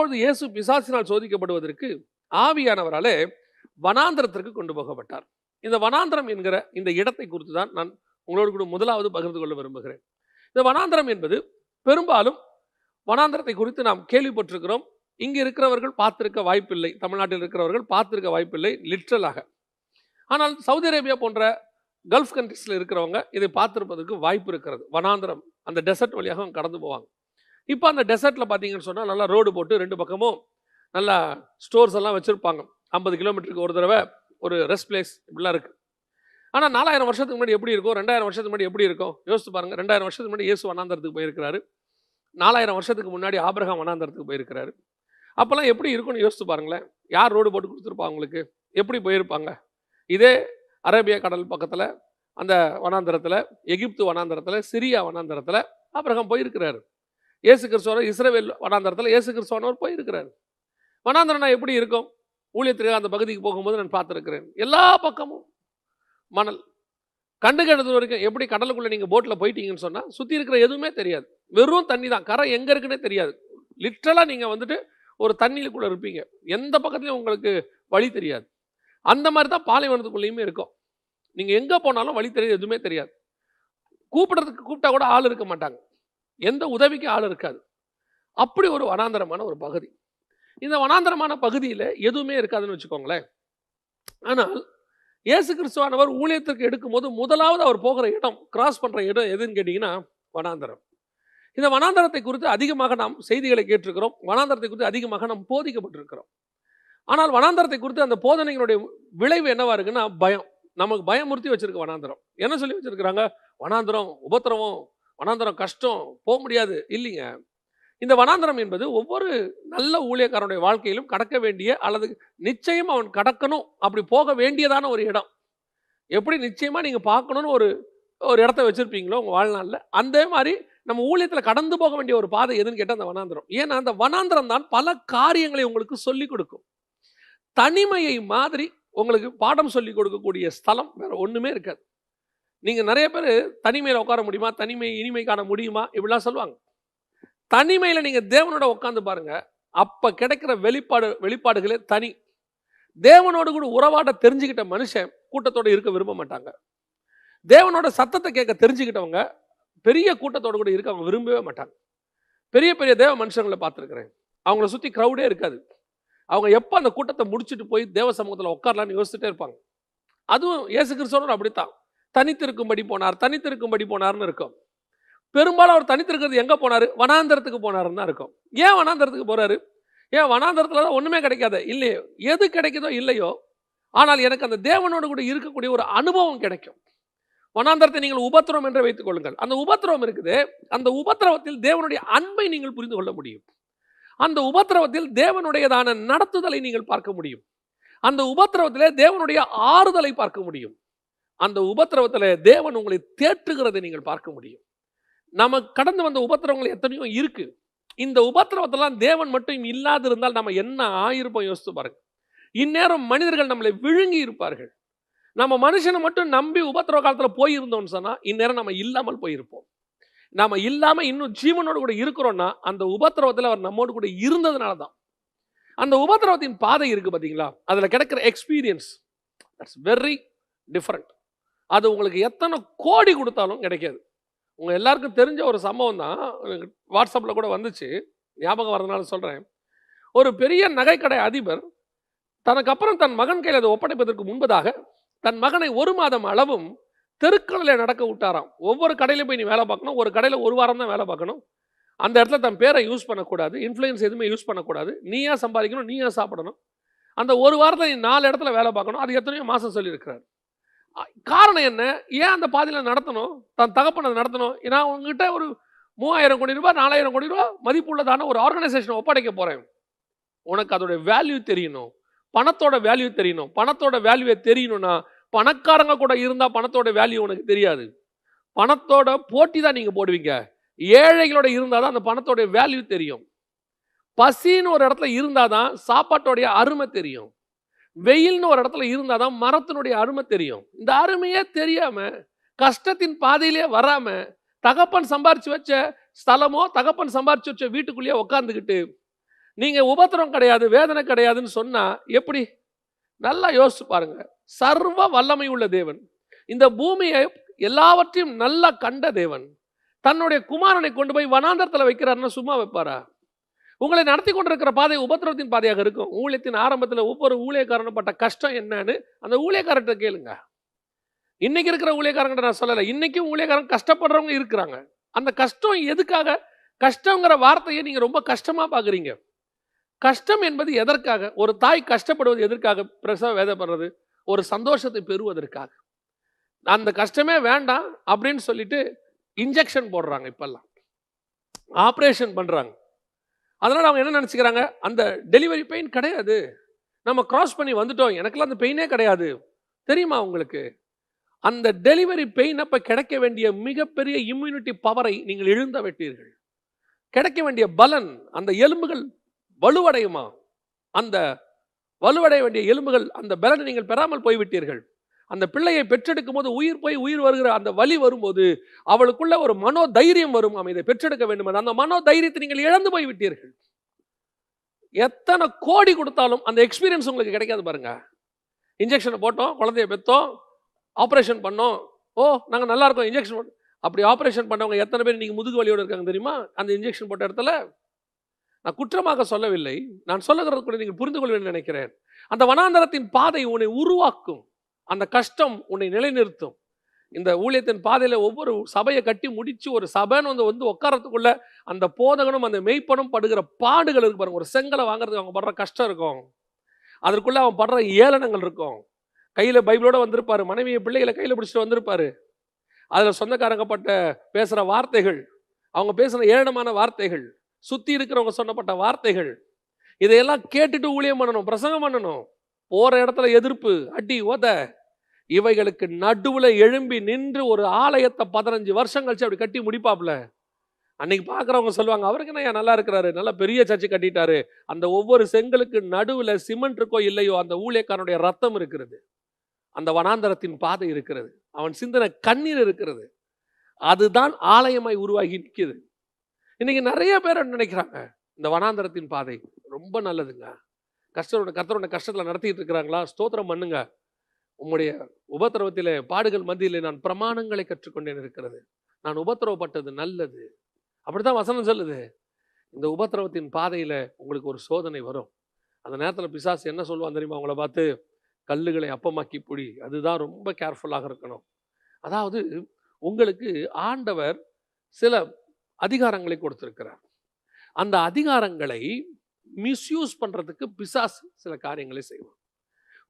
அப்பொழுது இயேசு பிசாசினால் சோதிக்கப்படுவதற்கு ஆவியானவராலே வனாந்திரத்திற்கு கொண்டு போகப்பட்டார். இந்த வனாந்திரம் என்கிற இந்த இடத்தை குறித்து தான் நான் உங்களோடு கூட முதலாவது பகிர்ந்து கொள்ள விரும்புகிறேன். இந்த வனாந்திரம் என்பது பெரும்பாலும் வனாந்திரத்தை குறித்து நாம் கேள்விப்பட்டிருக்கிறோம். இங்கே இருக்கிறவர்கள் பார்த்திருக்க வாய்ப்பில்லை. தமிழ்நாட்டில் இருக்கிறவர்கள் பார்த்திருக்க வாய்ப்பில்லை லிட்ரலாக ஆனால் சவுதி அரேபியா போன்ற கல்ஃப் கண்ட்ரிஸில் இருக்கிறவங்க இதை பார்த்திருப்பதற்கு வாய்ப்பு இருக்கிறது. வனாந்திரம் அந்த டெசர்ட் வழியாக அவங்க கடந்து போவாங்க. இப்போ அந்த டெசர்ட்டில் பார்த்தீங்கன்னு சொன்னால் நல்லா ரோடு போட்டு ரெண்டு பக்கமும் நல்லா ஸ்டோர்ஸ் எல்லாம் வச்சுருப்பாங்க. ஐம்பது கிலோமீட்டருக்கு ஒரு தடவை ஒரு ரெஸ்ட் பிளேஸ் இப்படிலாம் இருக்குது ஆனால் நாலாயிரம் வருஷத்துக்கு முன்னாடி எப்படி இருக்கும்? ரெண்டாயிரம் வருஷத்துக்கு முன்னாடி எப்படி இருக்கும்? யோசித்து பாருங்கள் ரெண்டாயிரம் வருஷத்துக்கு முன்னாடி இயேசு வனாந்தரத்துக்கு போயிருக்கிறாரு. நாலாயிரம் வருஷத்துக்கு முன்னாடி ஆபிரகாம் வனாந்தரத்துக்கு போயிருக்கிறாரு. அப்போல்லாம் எப்படி இருக்கும்னு யோசிச்சு பாருங்களேன். யார் ரோடு போட்டு கொடுத்துருப்பா அவங்களுக்கு? எப்படி போயிருப்பாங்க? இதே அரேபிய கடல் பக்கத்தில் அந்த வனாந்தரத்தில் எகிப்து வனாந்தரத்தில் சிரியா வனாந்தரத்தில் ஆபிரகாம் போயிருக்கிறாரு. இயேசு கிறிஸ்துவர் இஸ்ரேவேல் வனாந்தரத்தில் இயேசு கிறிஸ்துவனவர் போயிருக்கிறாரு. வனாந்தரம்னா எப்படி இருக்கும்? ஊழியத்திற்காக அந்த பகுதிக்கு போகும்போது நான் பார்த்துருக்கிறேன். எல்லா பக்கமும் மணல். கண்டு கிடது வரைக்கும் எப்படி கடலுக்குள்ளே நீங்கள் போட்டில் போயிட்டீங்கன்னு சொன்னால் சுற்றி இருக்கிற எதுவுமே தெரியாது. வெறும் தண்ணி தான். கரை எங்கே இருக்குன்னே தெரியாது. லிட்ரலாக நீங்கள் வந்துட்டு ஒரு தண்ணியிலுக்குள்ளே இருப்பீங்க. எந்த பக்கத்துலையும் உங்களுக்கு வழி தெரியாது. அந்த மாதிரி தான் பாலைவனத்துக்குள்ளேயுமே இருக்கும். நீங்கள் எங்கே போனாலும் வழி தெரியாது எதுவுமே தெரியாது. கூப்பிடுறதுக்கு கூப்பிட்டா கூட ஆள் இருக்க மாட்டாங்க. எந்த உதவிக்கு ஆள் இருக்காது. அப்படி ஒரு வனாந்தரமான ஒரு பகுதி. இந்த வனாந்தரமான பகுதியில் எதுவுமே இருக்காதுன்னு வச்சுக்கோங்களேன். ஆனால் இயேசு கிறிஸ்துவானவர் ஊழியத்திற்கு எடுக்கும்போது முதலாவது அவர் போகிற இடம் கிராஸ் பண்ணுற இடம் எதுன்னு கேட்டிங்கன்னா வனாந்தரம். இந்த வனாந்தரத்தை குறித்து அதிகமாக நாம் செய்திகளை கேட்டிருக்கிறோம். வனாந்தரத்தை குறித்து அதிகமாக நாம் போதிக்கப்பட்டிருக்கிறோம். ஆனால் வனாந்தரத்தை குறித்து அந்த போதனைகளுடைய விளைவு என்னவா இருக்குன்னா பயம். நமக்கு பயமுறுத்தி வச்சிருக்க வனாந்தரம். என்ன சொல்லி வச்சிருக்கிறாங்க? வனாந்தரம் உபத்திரவம் வனாந்தரம் கஷ்டம் போக முடியாது இல்லைங்க. இந்த வனாந்தரம் என்பது ஒவ்வொரு நல்ல ஊழியக்காரனுடைய வாழ்க்கையிலும் கடக்க வேண்டிய அல்லது நிச்சயம் அவன் கடக்கணும் அப்படி போக வேண்டியதான ஒரு இடம். எப்படி நிச்சயமாக நீங்கள் பார்க்கணும்னு ஒரு ஒரு இடத்த வச்சுருப்பீங்களோ உங்கள் வாழ்நாளில் அந்த மாதிரி நம்ம ஊழியத்தில் கடந்து போக வேண்டிய ஒரு பாதை எதுன்னு கேட்டால் அந்த வனாந்தரம். ஏன்னா அந்த வனாந்தரம் தான் பல காரியங்களை உங்களுக்கு சொல்லிக் கொடுக்கும். தனிமையை மாதிரி உங்களுக்கு பாடம் சொல்லிக் கொடுக்கக்கூடிய ஸ்தலம் வேறு ஒன்றுமே இருக்காது. நீங்கள் நிறைய பேர் தனிமையில் உட்கார முடியுமா? தனிமை இனிமை காண முடியுமா? இப்படிலாம் சொல்லுவாங்க. தனிமையில் நீங்கள் தேவனோட உட்காந்து பாருங்கள் அப்போ கிடைக்கிற வெளிப்பாடு வெளிப்பாடுகளே தனி. தேவனோடு கூட உறவாட தெரிஞ்சுக்கிட்ட மனுஷன் கூட்டத்தோடு இருக்க விரும்ப மாட்டாங்க. தேவனோட சத்தத்தை கேட்க தெரிஞ்சுக்கிட்டவங்க பெரிய கூட்டத்தோட கூட இருக்க அவங்க விரும்பவே மாட்டாங்க. பெரிய பெரிய தேவ மனுஷங்களை பார்த்துருக்குறேன். அவங்கள சுற்றி க்ரௌடே இருக்காது. அவங்க எப்போ அந்த கூட்டத்தை முடிச்சுட்டு போய் தேவ சமூகத்தில் உட்காரலான்னு யோசிச்சுட்டே இருப்பாங்க. அதுவும் இயேசு கிறிஸ்தவரும் அப்படித்தான். தனித்திருக்கும்படி போனார் தனித்திருக்கும்படி போனார்னு இருக்கும். பெரும்பாலும் அவர் தனித்திருக்கிறது எங்கே போனார்? வனாந்தரத்துக்கு போனாருன்னு தான் இருக்கும். ஏன் வனாந்தரத்துக்கு போறாரு? ஏன் வனாந்தரத்தில் தான் ஒன்றுமே கிடைக்காது இல்லையோ? எது கிடைக்குதோ இல்லையோ ஆனால் எனக்கு அந்த தேவனோடு கூட இருக்கக்கூடிய ஒரு அனுபவம் கிடைக்கும். வனாந்தரத்தை நீங்கள் உபத்திரம் என்று வைத்துக் கொள்ளுங்கள். அந்த உபத்திரவம் இருக்குது. அந்த உபத்திரவத்தில் தேவனுடைய அன்பை நீங்கள் புரிந்து கொள்ள முடியும். அந்த உபத்திரவத்தில் தேவனுடையதான நடத்துதலை நீங்கள் பார்க்க முடியும். அந்த உபத்திரவத்திலே தேவனுடைய ஆறுதலை பார்க்க முடியும். அந்த உபத்திரவத்தில் தேவன் உங்களை தேற்றுகிறதை நீங்கள் பார்க்க முடியும். நம்ம கடந்து வந்த உபத்திரவங்கள் எத்தனையோ இருக்குது இந்த உபத்திரவத்தெல்லாம் தேவன் மட்டும் இல்லாது இருந்தால் நம்ம என்ன ஆயிருப்போம் யோசித்து பாருங்க. இந்நேரம் மனிதர்கள் நம்மளை விழுங்கி இருப்பார்கள். நம்ம மனுஷனை மட்டும் நம்பி உபத்திரவ காலத்தில் போயிருந்தோம்னு சொன்னால் இந்நேரம் நம்ம இல்லாமல் போயிருப்போம். நாம் இல்லாமல் இன்னும் ஜீவனோடு கூட இருக்கிறோன்னா அந்த உபத்திரவத்தில் அவர் நம்மோடு கூட இருந்ததுனால தான். அந்த உபத்திரவத்தின் பாதை இருக்குது பார்த்தீங்களா அதில் கிடைக்கிற எக்ஸ்பீரியன்ஸ் தட்ஸ் வெரி டிஃப்ரெண்ட் அது உங்களுக்கு எத்தனை கோடி கொடுத்தாலும் கிடைக்காது. உங்கள் எல்லாருக்கும் தெரிஞ்ச ஒரு சம்பவம் தான் வாட்ஸ்அப்பில் கூட வந்துச்சு ஞாபகம் வரதுனால சொல்கிறேன் ஒரு பெரிய நகைக்கடை அதிபர் தனக்கு அப்புறம் தன் மகன் கையில் அதை ஒப்படைப்பதற்கு முன்பதாக தன் மகனை ஒரு மாதம் அளவும் தெருக்களில் நடக்க விட்டாராம். ஒவ்வொரு கடையிலும் போய் நீ வேலை பார்க்கணும் ஒரு கடையில் ஒரு வாரம் தான் வேலை பார்க்கணும். அந்த இடத்துல தன் பேரை யூஸ் பண்ணக்கூடாது இன்ஃப்ளூயன்ஸ் எதுவுமே யூஸ் பண்ணக்கூடாது. நீயா சம்பாதிக்கணும் நீயா சாப்பிடணும்? அந்த ஒரு வாரத்தை நீ நாலு இடத்துல வேலை பார்க்கணும் அது எத்தனையோ மாதம் சொல்லியிருக்கிறார். காரணம் என்ன? ஏன் அந்த பாதையில் நடத்தணும்? தன் தகப்பனை நடத்தணும்? ஏன்னா உங்ககிட்ட ஒரு மூவாயிரம் கோடி ரூபாய் நாலாயிரம் கோடி ரூபாய் மதிப்புள்ளதான ஒரு ஆர்கனைசேஷனை ஒப்படைக்க போகிறேன் உனக்கு அதோட வேல்யூ தெரியணும். பணத்தோட வேல்யூ தெரியணும். பணத்தோட வேல்யூவை தெரியணும்னா பணக்காரங்க கூட இருந்தால் பணத்தோட வேல்யூ உனக்கு தெரியாது. பணத்தோட போட்டி தான் நீங்கள் போடுவீங்க. ஏழைகளோட இருந்தால் தான் அந்த பணத்தோட வேல்யூ தெரியும். பசின்னு ஒரு இடத்துல இருந்தால் தான் சாப்பாட்டோடைய அருமை தெரியும். வெயில்னு ஒரு இடத்துல இருந்தால் தான் மரத்தினுடைய அருமை தெரியும். இந்த அருமையே தெரியாமல் கஷ்டத்தின் பாதையிலே வராமல் தகப்பன் சம்பாரித்து வச்ச ஸ்தலமோ தகப்பன் சம்பாரித்து வச்ச வீட்டுக்குள்ளேயே உட்காந்துக்கிட்டு நீங்கள் உபத்திரம் கிடையாது வேதனை கிடையாதுன்னு சொன்னால் எப்படி? நல்லா யோசிச்சு பாருங்க. சர்வ வல்லமை உள்ள தேவன். இந்த பூமியை எல்லாவற்றையும் நல்லா கண்ட தேவன். தன்னுடைய குமாரனை கொண்டு போய் வனாந்தரத்தில் வைக்கிறாருன்னா சும்மா வைப்பாரா? உங்களை நடத்தி கொண்டிருக்கிற பாதை உபத்திரவத்தின் பாதையாக இருக்கும். ஊழியத்தின் ஆரம்பத்தில் ஒவ்வொரு ஊழியக்காரனும் பட்ட கஷ்டம் என்னன்னு அந்த ஊழியக்காரர்கிட்ட கேளுங்க. இன்னைக்கு இருக்கிற ஊழியக்காரங்கிட்ட நான் சொல்லலை. இன்னைக்கும் ஊழியக்காரங்க கஷ்டப்படுறவங்க இருக்கிறாங்க. அந்த கஷ்டம் எதுக்காக? கஷ்டங்கிற வார்த்தையை நீங்கள் ரொம்ப கஷ்டமாக பார்க்குறீங்க கஷ்டம் என்பது எதற்காக? ஒரு தாய் கஷ்டப்படுவது எதற்காக? பிரசவ வேதப்படுறது ஒரு சந்தோஷத்தை பெறுவதற்காக. அந்த கஷ்டமே வேண்டாம் அப்படின்னு சொல்லிட்டு இன்ஜெக்ஷன் போடுறாங்க இப்பெல்லாம். ஆப்ரேஷன் பண்ணுறாங்க அதனால் அவங்க என்ன நினச்சிக்கிறாங்க? அந்த டெலிவரி பெயின் கிடையாது. நம்ம க்ராஸ் பண்ணி வந்துட்டோம். எனக்கெல்லாம் அந்த பெயினே கிடையாது. தெரியுமா உங்களுக்கு? அந்த டெலிவரி பெயின் அப்போ கிடைக்க வேண்டிய மிகப்பெரிய இம்யூனிட்டி பவரை நீங்கள் இழுந்த விட்டீர்கள். கிடைக்க வேண்டிய பலன் அந்த எலும்புகள் வலுவடையுமா? அந்த வலுவடைய வேண்டிய எலும்புகள் அந்த பலனை நீங்கள் பெறாமல் போய்விட்டீர்கள். அந்த பிள்ளையை பெற்றெடுக்கும் போது உயிர் போய் உயிர் வருகிற அந்த வலி வரும்போது அவளுக்குள்ள ஒரு மனோ தைரியம் வரும். அவன் இதை பெற்றெடுக்க வேண்டும் அந்த மனோ தைரியத்தை நீங்கள் இழந்து போய் விட்டீர்கள். எத்தனை கோடி கொடுத்தாலும் அந்த எக்ஸ்பீரியன்ஸ் உங்களுக்கு கிடைக்காது பாருங்க. இன்ஜெக்ஷனை போட்டோம் குழந்தைய பெற்றோம் ஆப்ரேஷன் பண்ணோம். ஓ நாங்கள் நல்லா இருக்கோம் இன்ஜெக்ஷன் அப்படி ஆப்ரேஷன் பண்ணவங்க எத்தனை பேர் நீங்கள் முதுகு வலியோடு இருக்காங்க தெரியுமா? அந்த இன்ஜெக்ஷன் போட்ட இடத்துல நான் குற்றமாக சொல்லவில்லை. நான் சொல்லுகிறது கூட நீங்கள் புரிந்து கொள்வேன் நினைக்கிறேன். அந்த வனாந்தரத்தின் பாதை உன்னை உருவாக்கும். அந்த கஷ்டம் உன்னை நிலைநிறுத்தும். இந்த ஊழியத்தின் பாதையில் ஒவ்வொரு சபையை கட்டி முடித்து ஒரு சபைன்னு வந்து வந்து உட்காரத்துக்குள்ள அந்த போதகனும் அந்த மெய்ப்பனும் படுகிற பாடுகள் இருக்கு பாருங்க. ஒரு செங்கலை வாங்குறதுக்கு அவங்க படுற கஷ்டம் இருக்கும். அதற்குள்ளே அவன் படுற ஏளனங்கள் இருக்கும். கையில் பைபிளோட வந்திருப்பார். மனைவியை பிள்ளைகளை கையில் பிடிச்சிட்டு வந்திருப்பார். அதில் சொந்தக்காரங்கப்பட்ட பேசுகிற வார்த்தைகள் அவங்க பேசுகிற ஏளனமான வார்த்தைகள் சுற்றி இருக்கிறவங்க சொன்னப்பட்ட வார்த்தைகள் இதையெல்லாம் கேட்டுட்டு ஊழியம் பண்ணணும் பிரசங்கம் பண்ணணும். போகிற இடத்துல எதிர்ப்பு அடி ஓதை இவைகளுக்கு நடுவில் எழும்பி நின்று ஒரு ஆலயத்தை பதினஞ்சு வருஷம் கழிச்சு அப்படி கட்டி முடிப்பாப்புல. அன்னைக்கு பார்க்குறவங்க சொல்லுவாங்க அவருக்கு என்ன நல்லா இருக்கிறாரு நல்ல பெரிய சர்ச்சு கட்டிட்டாரு. அந்த ஒவ்வொரு செங்கலுக்கு நடுவில் சிமெண்ட் இருக்கோ இல்லையோ அந்த ஊழியக்காரனுடைய ரத்தம் இருக்கிறது. அந்த வனாந்தரத்தின் பாதை இருக்கிறது. அவன் சிந்தனை கண்ணீர் இருக்கிறது. அதுதான் ஆலயமாய் உருவாகி நிற்கிது இன்னைக்கு நிறைய பேர் நினைக்கிறாங்க? இந்த வனாந்தரத்தின் பாதை ரொம்ப நல்லதுங்க. கஷ்டரோட கர்த்தரோட கஷ்டத்தில் நடத்திட்டு இருக்கிறாங்களா? ஸ்தோத்திரம் பண்ணுங்க. உம்முடைய உபத்திரவத்திலே பாடுகள் மத்தியிலே நான் பிரமாணங்களை கற்றுக்கொண்டேன் இருக்கிறது. நான் உபத்திரவப்பட்டது நல்லது. அப்படித்தான் வசனம் சொல்லுது. இந்த உபத்திரவத்தின் பாதையில் உங்களுக்கு ஒரு சோதனை வரும். அந்த நேரத்தில் பிசாசு என்ன சொல்லுவான் தெரியுமா? அவங்கள பார்த்து கல்லுகளை அப்பமாக்கி புடி. அதுதான் ரொம்ப கேர்ஃபுல்லாக இருக்கணும். அதாவது உங்களுக்கு ஆண்டவர் சில அதிகாரங்களை கொடுத்துருக்கிறார். அந்த அதிகாரங்களை மிஸ்யூஸ் பண்ணுறதுக்கு பிசாசு சில காரியங்களை செய்வான்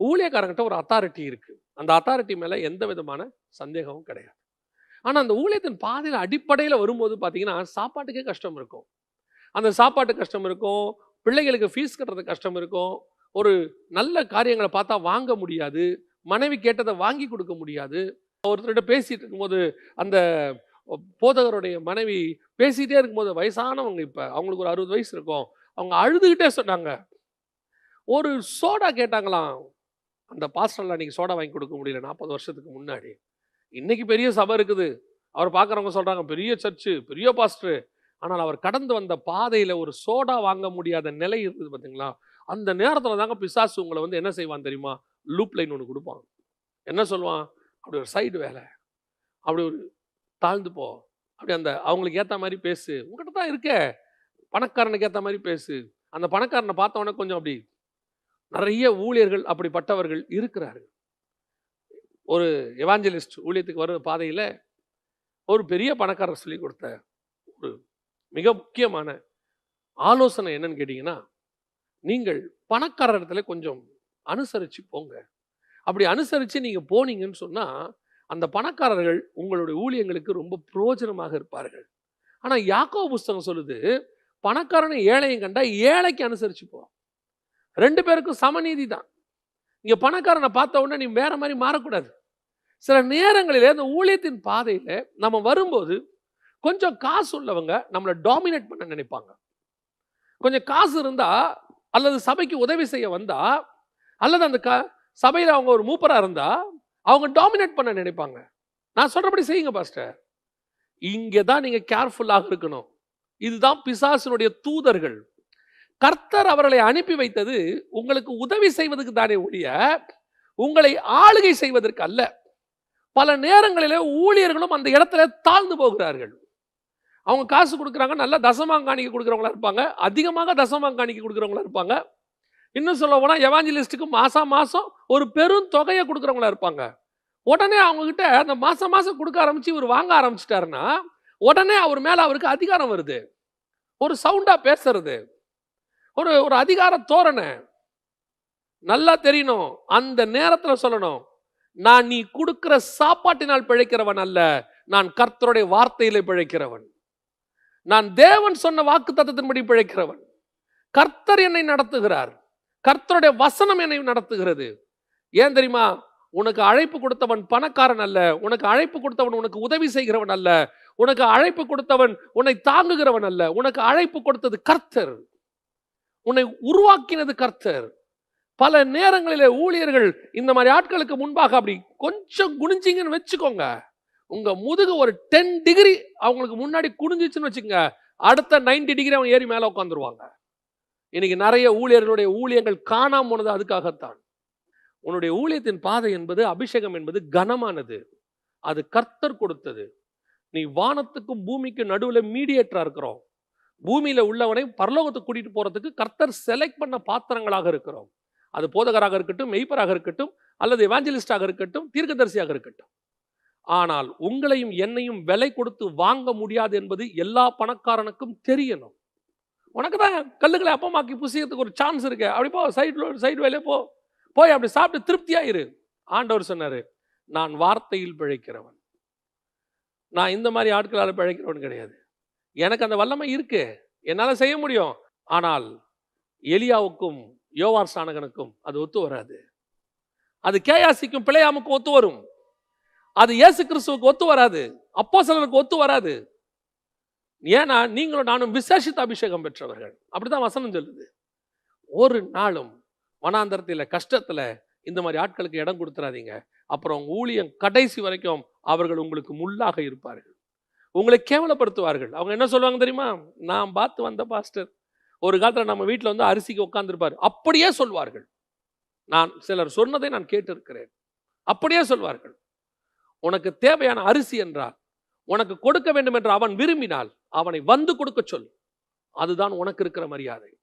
ஊழியக்காரங்கிட்ட ஒரு அத்தாரிட்டி இருக்குது அந்த அத்தாரிட்டி மேலே எந்த விதமான சந்தேகமும் கிடையாது. ஆனால் அந்த ஊழியத்தின் பாதையில் அடிப்படையில் வரும்போது பார்த்தீங்கன்னா சாப்பாட்டுக்கே கஷ்டம் இருக்கும். அந்த சாப்பாட்டு கஷ்டம் இருக்கும். பிள்ளைகளுக்கு ஃபீஸ் கட்டுறது கஷ்டம் இருக்கும். ஒரு நல்ல காரியங்களை பார்த்தா வாங்க முடியாது. மனைவி கேட்டதை வாங்கி கொடுக்க முடியாது. ஒருத்தர்கிட்ட பேசிகிட்டு இருக்கும்போது அந்த போதகருடைய மனைவி பேசிகிட்டே இருக்கும்போது வயசானவங்க இப்போ அவங்களுக்கு ஒரு அறுபது வயசு இருக்கும். அவங்க அழுதுகிட்டே சொன்னாங்க. ஒரு சோடா கேட்டாங்களாம். அந்த பாஸ்டரில் அன்றைக்கி சோடா வாங்கி கொடுக்க முடியல நாற்பது வருஷத்துக்கு முன்னாடி. இன்றைக்கி பெரிய சபை இருக்குது. அவர் பார்க்குறவங்க சொல்கிறாங்க பெரிய சர்ச்சு பெரிய பாஸ்டரு. ஆனால் அவர் கடந்து வந்த பாதையில் ஒரு சோடா வாங்க முடியாத நிலை இருக்குது பார்த்தீங்களா அந்த நேரத்தில் தாங்க பிசாசு உங்களை வந்து என்ன செய்வான் தெரியுமா? லூப் லைன் ஒன்று கொடுப்பான். என்ன சொல்லுவான்? அப்படி ஒரு சைடு வேலை. அப்படி ஒரு தாழ்ந்து போ. அப்படி அந்த அவங்களுக்கு ஏற்ற மாதிரி பேசு. உங்ககிட்ட தான் இருக்க. பணக்காரனுக்கு ஏற்ற மாதிரி பேசு. அந்த பணக்காரனை பார்த்தவொடனே கொஞ்சம் அப்படி நிறைய ஊழியர்கள் அப்படிப்பட்டவர்கள் இருக்கிறார்கள். ஒரு எவாஞ்சலிஸ்ட் ஊழியத்துக்கு வர பாதையில் ஒரு பெரிய பணக்காரர் சொல்லி கொடுத்த ஒரு மிக முக்கியமான ஆலோசனை என்னன்னு கேட்டிங்கன்னா நீங்கள் பணக்காரர் இடத்துல கொஞ்சம் அனுசரித்து போங்க. அப்படி அனுசரித்து நீங்கள் போனீங்கன்னு சொன்னால் அந்த பணக்காரர்கள் உங்களுடைய ஊழியங்களுக்கு ரொம்ப பிரயோஜனமாக இருப்பார்கள். ஆனால் யாக்கோ புஸ்தகம் சொல்லுது பணக்காரனை ஏழையும் கண்டா ஏழைக்கு அனுசரித்து போ. ரெண்டு பேருக்கும் சமநீதி தான் இங்கே பணக்காரனை பார்த்த உடனே நீ வேற மாதிரி மாறக்கூடாது. சில நேரங்களிலே அந்த ஊழியத்தின் பாதையில் நம்ம வரும்போது கொஞ்சம் காசு உள்ளவங்க நம்மளை டாமினேட் பண்ண நினைப்பாங்க. கொஞ்சம் காசு இருந்தால் அல்லது சபைக்கு உதவி செய்ய வந்தால் அல்லது அந்த க சபையில் அவங்க ஒரு மூப்பராக இருந்தால் அவங்க டாமினேட் பண்ண நினைப்பாங்க. நான் சொல்கிறபடி செய்யுங்க பாஸ்டர் இங்கே தான் நீங்கள் கேர்ஃபுல்லாக இருக்கணும். இதுதான் பிசாசினுடைய தூதர்கள். கர்த்தர் அவர்களை அனுப்பி வைத்தது உங்களுக்கு உதவி செய்வதற்கு தானே ஒழிய உங்களை ஆளுகை செய்வதற்கு அல்ல. பல நேரங்களிலே ஊழியர்களும் அந்த இடத்துல தாழ்ந்து போகிறார்கள். அவங்க காசு கொடுக்குறாங்க நல்லா தசமாங்காணிக்கு கொடுக்குறவங்களா இருப்பாங்க அதிகமாக தசமாங்காணிக்கு கொடுக்குறவங்களா இருப்பாங்க. இன்னும் சொல்ல போனால் எவாஞ்சலிஸ்ட்டுக்கு மாதம் மாதம் ஒரு பெரும் தொகையை கொடுக்குறவங்களா இருப்பாங்க. உடனே அவங்கக்கிட்ட அந்த மாதம் மாதம் கொடுக்க ஆரம்பித்து இவர் வாங்க ஆரம்பிச்சிட்டாருன்னா உடனே அவர் மேலே அவருக்கு அதிகாரம் வருது. ஒரு சவுண்டாக பேசுறது. ஒரு ஒரு அதிகார தோரணை நல்லா தெரியணும். அந்த நேரத்தில் சொல்லணும் நான் நீ கொடுக்கிற சாப்பாட்டினால் பிழைக்கிறவன் அல்ல நான் கர்த்தருடைய வார்த்தையிலே பிழைக்கிறவன். நான் தேவன் சொன்ன வாக்கு தத்துவத்தின்படி பிழைக்கிறவன். கர்த்தர் என்னை நடத்துகிறார். கர்த்தருடைய வசனம் என்னை நடத்துகிறது. ஏன் தெரியுமா? உனக்கு அழைப்பு கொடுத்தவன் பணக்காரன் அல்ல உனக்கு அழைப்பு கொடுத்தவன் உனக்கு உதவி செய்கிறவன் அல்ல உனக்கு அழைப்பு கொடுத்தவன் உன்னை தாங்குகிறவன் அல்ல உனக்கு அழைப்பு கொடுத்தது கர்த்தர். உன்னை உருவாக்கினது கர்த்தர். பல நேரங்களிலே ஊழியர்கள் இந்த மாதிரி ஆட்களுக்கு முன்பாக அப்படி கொஞ்சம் குனிஞ்சிங்கன்னு வச்சுக்கோங்க. உங்க முதுகு ஒரு டென் டிகிரி அவங்களுக்கு முன்னாடி குனிஞ்சிச்சுன்னு வச்சுக்கோங்க. அடுத்த 90 டிகிரி அவங்க ஏறி மேலே உட்காந்துருவாங்க. இன்னைக்கு நிறைய ஊழியர்களுடைய ஊழியங்கள் காணாம போனது அதுக்காகத்தான். உன்னுடைய ஊழியத்தின் பாதை என்பது அபிஷேகம் என்பது கனமானது. அது கர்த்தர் கொடுத்தது. நீ வானத்துக்கும் பூமிக்கும் நடுவில் மீடியேட்டராக இருக்கிறோம். பூமியில் உள்ளவனை பரலோகத்துக்கு கூட்டிகிட்டு போகிறதுக்கு கர்த்தர் செலக்ட் பண்ண பாத்திரங்களாக இருக்கிறோம். அது போதகராக இருக்கட்டும் மெய்ப்பராக இருக்கட்டும் அல்லது எவாஞ்சலிஸ்டாக இருக்கட்டும் தீர்க்கதரிசியாக இருக்கட்டும். ஆனால் உங்களையும் என்னையும் விலை கொடுத்து வாங்க முடியாது என்பது எல்லா பணக்காரனுக்கும் தெரியணும். உனக்கு தான் கல்லுகளை அப்பமாக்கி புசிக்கிறதுக்கு ஒரு சான்ஸ் இருக்கு. அப்படி போ சைடு சைடு வேலையே போ. போய் அப்படி சாப்பிட்டு திருப்தியாயிரு ஆண்டவர் சொன்னாரு நான் வார்த்தையில் பிழைக்கிறவன். நான் இந்த மாதிரி ஆட்களால் பிழைக்கிறவன் கிடையாது. எனக்கு அந்த வல்லமை இருக்கு. என்னால் செய்ய முடியும். ஆனால் எலியாவுக்கும் யோவார் சாணகனுக்கும் அது ஒத்து வராது. அது கேயாசிக்கும் பிழையாமுக்கும் ஒத்து வரும். அது இயேசு கிறிஸ்துவுக்கு ஒத்து வராது. அப்போ ஒத்து வராது. ஏன்னா நீங்களும் நானும் விசேஷித்த அபிஷேகம் பெற்றவர்கள். அப்படிதான் வசனம் சொல்லுது. ஒரு நாளும் வனாந்தரத்தில் கஷ்டத்தில் இந்த மாதிரி ஆட்களுக்கு இடம் கொடுத்துறாதீங்க. அப்புறம் ஊழியம் கடைசி வரைக்கும் அவர்கள் உங்களுக்கு முள்ளாக இருப்பார்கள். உங்களை கேவலப்படுத்துவார்கள். அவங்க என்ன சொல்லுவாங்க தெரியுமா? நான் பார்த்து வந்த பாஸ்டர் ஒரு காலத்தில் நம்ம வீட்டில் வந்து அரிசிக்கு உட்காந்துருப்பார் அப்படியே சொல்வார்கள். நான் சிலர் சொன்னதை நான் கேட்டிருக்கிறேன். அப்படியே சொல்வார்கள். உனக்கு தேவையான அரிசி என்றால் உனக்கு கொடுக்க வேண்டும் என்று அவன் விரும்பினால் அவனை வந்து கொடுக்க சொல். அதுதான் உனக்கு இருக்கிற மரியாதை.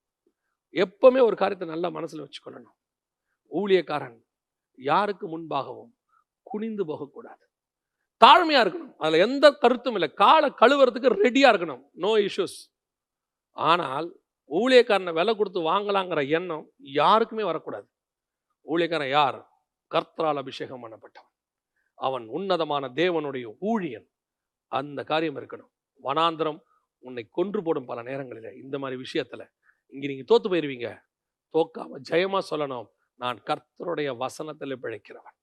எப்பவுமே ஒரு காரியத்தை நல்லா மனசுல வச்சுக்கொள்ளணும். ஊழியக்காரன் யாருக்கு முன்பாகவும் குனிந்து போகக்கூடாது. தாழ்மையா இருக்கணும். அதில் எந்த கருத்தும் இல்லை. காலை கழுவுறதுக்கு ரெடியா இருக்கணும். நோ இஷ்யூஸ் ஆனால் ஊழியக்காரனை விலை கொடுத்து வாங்கலாங்கிற எண்ணம் யாருக்குமே வரக்கூடாது. ஊழியக்காரன் யார்? கர்த்தரால் அபிஷேகம் பண்ணப்பட்டவன். அவன் உன்னதமான தேவனுடைய ஊழியன். அந்த காரியம் இருக்கணும். வனாந்திரம் உன்னை கொன்று போடும் பல நேரங்களில். இந்த மாதிரி விஷயத்தில் இங்கே நீங்கள் தோற்று போயிடுவீங்க தோக்காம ஜெயமாக சொல்லணும். நான் கர்த்தருடைய வசனத்தில் பிழைக்கிறவன்.